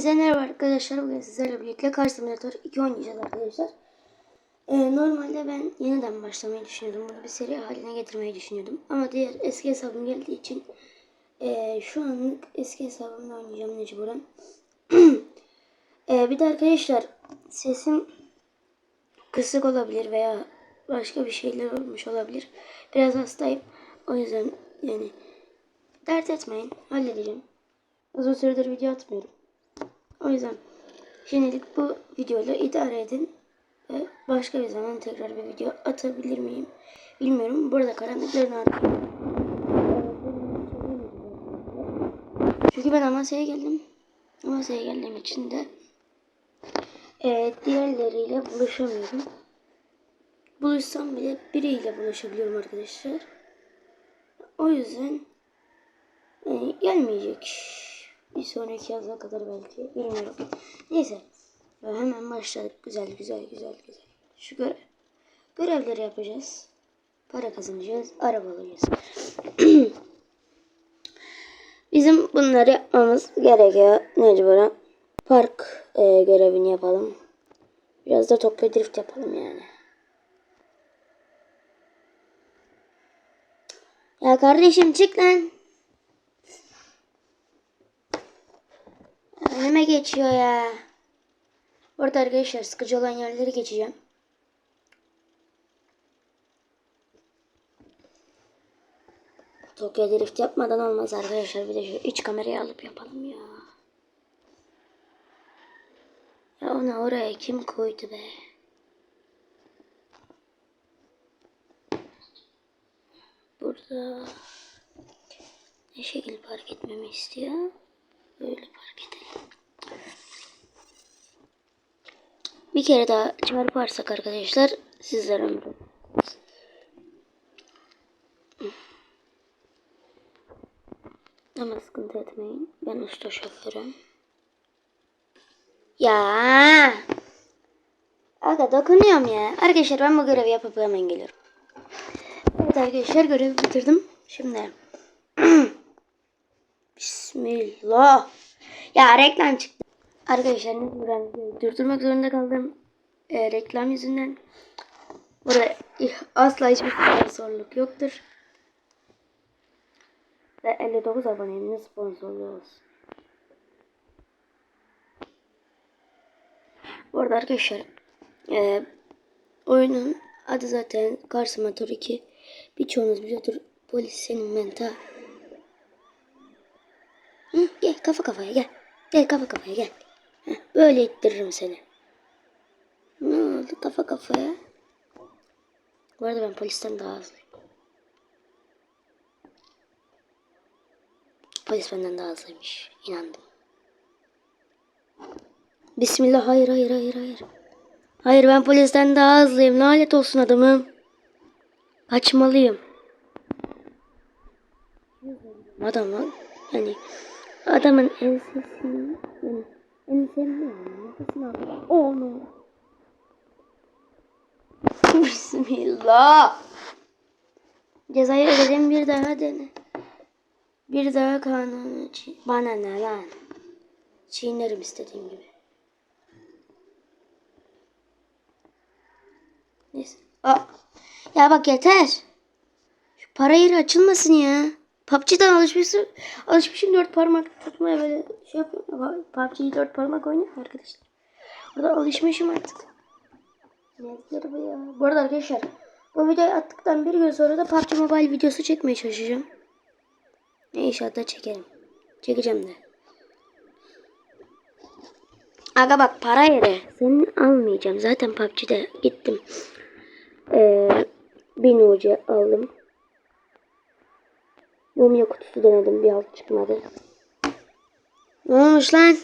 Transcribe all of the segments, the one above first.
Size merhaba arkadaşlar. Bugün sizlerle birlikte Car Simulator 2 oynayacağız arkadaşlar. Ee, normalde ben yeniden başlamayı düşünüyordum. Bunu bir seri haline getirmeyi düşünüyordum. Ama diğer eski hesabım geldiği için ee, şu anlık eski hesabımla oynayacağım mecburen. ee, bir de arkadaşlar sesim kısık olabilir veya başka bir şeyler olmuş olabilir. Biraz hastayım. O yüzden yani dert etmeyin. Halledeceğim. Uzun süredir video atmıyorum. O yüzden şimdilik bu videoyla idare edin. Ve başka bir zaman tekrar bir video atabilir miyim? Bilmiyorum. Burada karanlıkların ardından. Çünkü ben Amasya'ya geldim. Amasya'ya geldiğim için de e, diğerleriyle buluşamıyorum. Buluşsam bile biriyle buluşabiliyorum arkadaşlar. O yüzden e, gelmeyecek. Bir sonraki yaza kadar belki. Bilmiyorum. Neyse. Hemen başladık. Güzel güzel güzel güzel. Şu görev. Görevleri yapacağız. Para kazanacağız. Araba alacağız. Bizim bunları yapmamız gerekiyor. Mecburen. Park e, görevini yapalım. Biraz da Tokyo Drift yapalım yani. Ya kardeşim çık lan. Önüme geçiyor ya. Orada arkadaşlar sıkıcı olan yerleri geçeceğim. Tokyo Drift yapmadan olmaz arkadaşlar. Bir de şu iç kamerayı alıp yapalım ya. Ya onu oraya kim koydu be? Burada ne şekil park etmemi istiyor? Böyle park Bir kere daha çarparsak arkadaşlar sizlere ömrüm. Ama sıkıntı etmeyin. Ben usta şoförüm. Ya. Aga dokunuyorum ya. Arkadaşlar ben bu görevi yapıp hemen geliyorum. Evet arkadaşlar görevi bitirdim. Şimdi. Bismillah. Ya reklam çıktı. Arkadaşlar mecburen durdurmak zorunda kaldım. Ee, reklam yüzünden. Burada asla hiçbir sponsorluk yoktur. Ve 59 abonenin sponsorluğu olsun. Bu arada arkadaşlar e, oyunun adı zaten Car Simulator 2. Birçoğunuz biliyordur. Polis senin mental. Hı, gel kafa kafaya gel. Gel kafa kafaya gel. Böyle ittiririm seni. Ne oldu kafa kafaya? Bu arada ben polisten daha hızlıyım. Polis benden daha hızlıymış. İnandım. Bismillah hayır hayır hayır hayır. Hayır ben polisten daha hızlıyım. Lanet olsun adamım. Kaçmalıyım. Adam lan. Yani adamın ensesini yani ensesini nefesini alıyor. Oh no. Bismillah. Cezayı ödedim bir daha dene. Bir daha kanunu. Bana ne lan? Çiğnerim istediğim gibi. Neyse. Aa. Ya bak yeter. Şu para yeri açılmasın ya. PUBG'den alışmışım. Alışmışım dört parmak tutmaya böyle şey yapıyorum. PUBG'yi dört parmak oynuyorum arkadaşlar. Orada alışmışım artık. Nezleri bu ya. Bu arada arkadaşlar bu videoyu attıktan bir gün sonra da PUBG Mobile videosu çekmeye çalışacağım. Ne inşallah çekerim. Çekeceğim de. Aga bak para yere. Seni almayacağım. Zaten PUBG'de gittim. Ee, bin ucu aldım. Mumya kutusu denedim. Bir alt çıkmadı. Ne olmuş lan?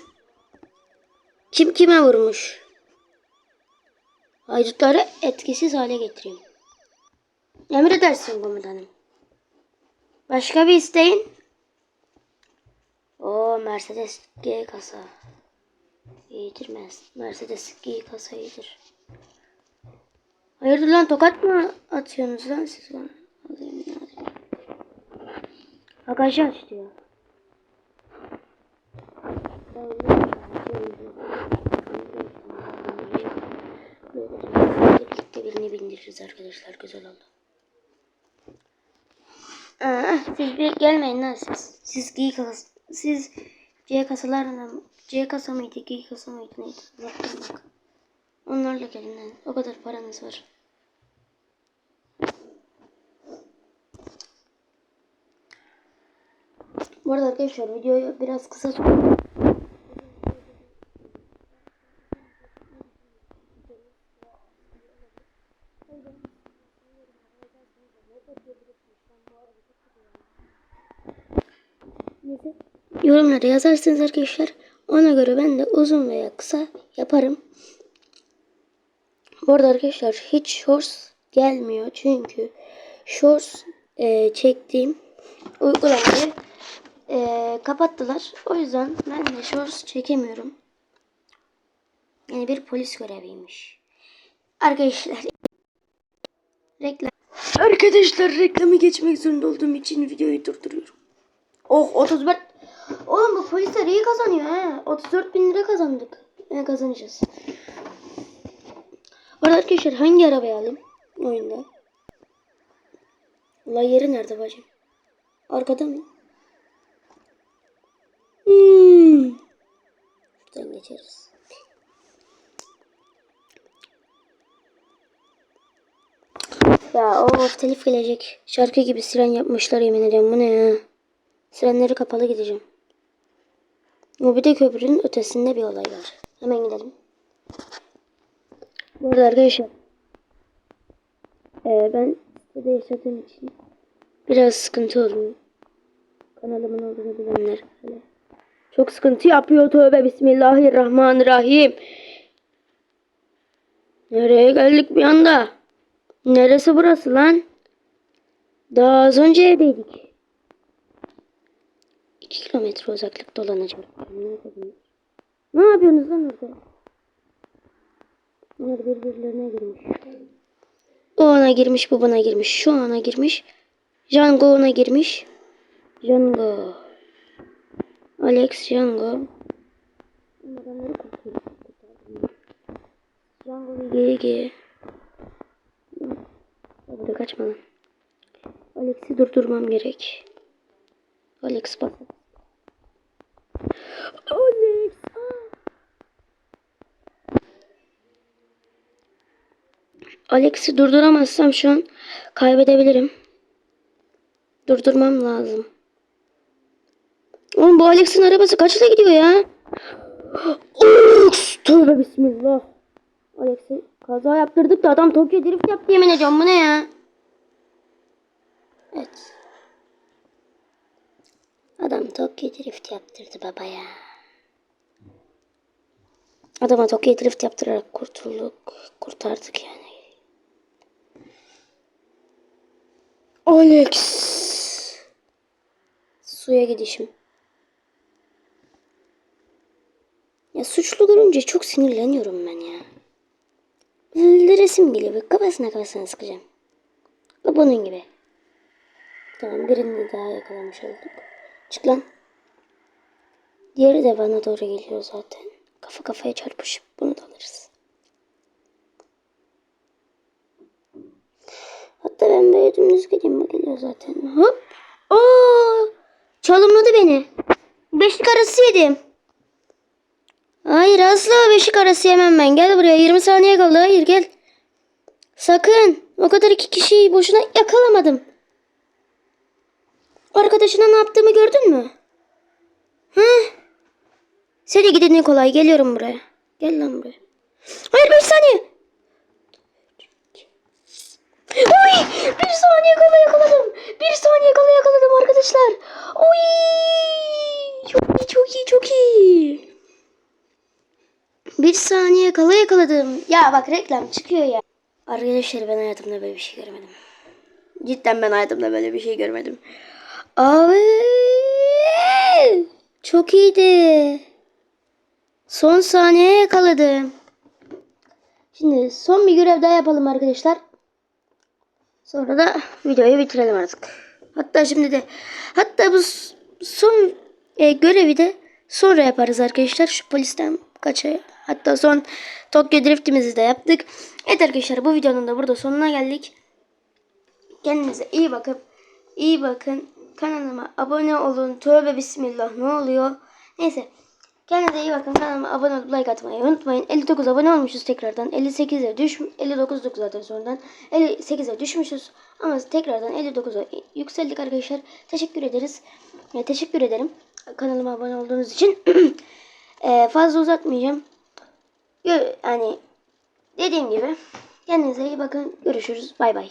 Kim kime vurmuş? Haydutları etkisiz hale getireyim. Emredersin komutanım. Başka bir isteğin? O Mercedes G kasa. İyidir Mercedes G kasa iyidir. Hayırdır lan tokat mı atıyorsunuz lan siz bana? Alayım alayım. Bagajı aç diyor. Birlikte birini bindiririz arkadaşlar. Güzel oldu. Ee, siz bir gelmeyin lan siz. Siz G. Siz C kasalarla C kasa mıydı? G kasa mıydı? Neydi? Bakın bak. Onlarla gelin lan. O kadar paranız var. Arada arkadaşlar videoyu biraz kısa tut. Yorumlara yazarsınız arkadaşlar. Ona göre ben de uzun veya kısa yaparım. Bu arada arkadaşlar hiç shorts gelmiyor. Çünkü shorts e, çektiğim uygulamayı e, kapattılar. O yüzden ben de shorts çekemiyorum. Yani bir polis göreviymiş. Arkadaşlar reklam. Arkadaşlar reklamı geçmek zorunda olduğum için videoyu durduruyorum. Oh 34. Oğlum bu polisler iyi kazanıyor he. 34 bin lira kazandık. Ne kazanacağız. Orada arkadaşlar hangi arabayı alayım oyunda? Ulan yeri nerede bacım? Arkada mı? Hmm. Şuradan geçeriz. Ya o telif gelecek. Şarkı gibi siren yapmışlar yemin ediyorum. Bu ne ya? Sirenleri kapalı gideceğim. O bir de köprünün ötesinde bir olay var. Hemen gidelim. Bu arada arkadaşlar. Ee, ben sitede yaşadığım için biraz sıkıntı oluyor. Kanalımın olduğunu bilenler böyle. Çok sıkıntı yapıyor tövbe bismillahirrahmanirrahim. Nereye geldik bir anda? Neresi burası lan? Daha az önce evdeydik. 2 kilometre uzaklıkta dolanacağım. Ne yapıyorsunuz lan orada? Bunlar birbirlerine girmiş. O ona girmiş, bu buna girmiş. Şu ana girmiş. Django ona girmiş. Django. Alex. Django ve GG. Burada kaçma lan. Alex'i durdurmam gerek. Alex bak. Alex. Alex'i durduramazsam şu an kaybedebilirim. Durdurmam lazım. Oğlum bu Alex'in arabası kaçta gidiyor ya? Alex! Tövbe bismillah. Alex'i kaza yaptırdık da adam Tokyo Drift yaptı yemin ediyorum. Bu ne ya? Evet. Adam Tokyo Drift yaptırdı baba ya. Adama Tokyo Drift yaptırarak kurtulduk. Kurtardık yani. Alex. Suya gidişim. Ya suçlu görünce çok sinirleniyorum ben ya. Öldüresim geliyor. Böyle Kafasına kafasına sıkacağım. Bu bunun gibi. Tamam birini daha yakalamış olduk. Çık lan. Diğeri de bana doğru geliyor zaten. Kafa kafaya çarpışıp bunu da alırız. Hatta ben böyle dümdüz gideyim bu geliyor zaten. Hop. Oo! Çalımladı beni. Beşlik arası yedim. Hayır asla beşik arası yemem ben. Gel buraya 20 saniye kaldı. Hayır gel. Sakın. O kadar iki kişiyi boşuna yakalamadım. Arkadaşına ne yaptığımı gördün mü? Hı? Seni gidin Nikolay. Geliyorum buraya. Gel lan buraya. Hayır 5 saniye. Oy! Bir saniye kala yakaladım. Bir saniye kala yakaladım arkadaşlar. Oy! Çok iyi, çok iyi, çok iyi. Bir saniye kala yakaladım. Ya bak reklam çıkıyor ya. Arkadaşlar ben hayatımda böyle bir şey görmedim. Cidden ben hayatımda böyle bir şey görmedim. Abi çok iyiydi. Son saniye yakaladım. Şimdi son bir görev daha yapalım arkadaşlar. Sonra da videoyu bitirelim artık. Hatta şimdi de hatta bu son e, görevi de sonra yaparız arkadaşlar. Şu polisten kaç ay. Hatta son Tokyo Drift'imizi de yaptık. Evet arkadaşlar bu videonun da burada sonuna geldik. Kendinize iyi bakıp iyi bakın. Kanalıma abone olun. Tövbe bismillah ne oluyor? Neyse. Kendinize iyi bakın. Kanalıma abone olup like atmayı unutmayın. 59 abone olmuşuz tekrardan. 58'e düş 59'luk zaten sonradan. 58'e düşmüşüz. Ama tekrardan 59'a yükseldik arkadaşlar. Teşekkür ederiz. Ya, teşekkür ederim. Kanalıma abone olduğunuz için. Eee, fazla uzatmayacağım. Yani dediğim gibi kendinize iyi bakın. Görüşürüz. Bay bay.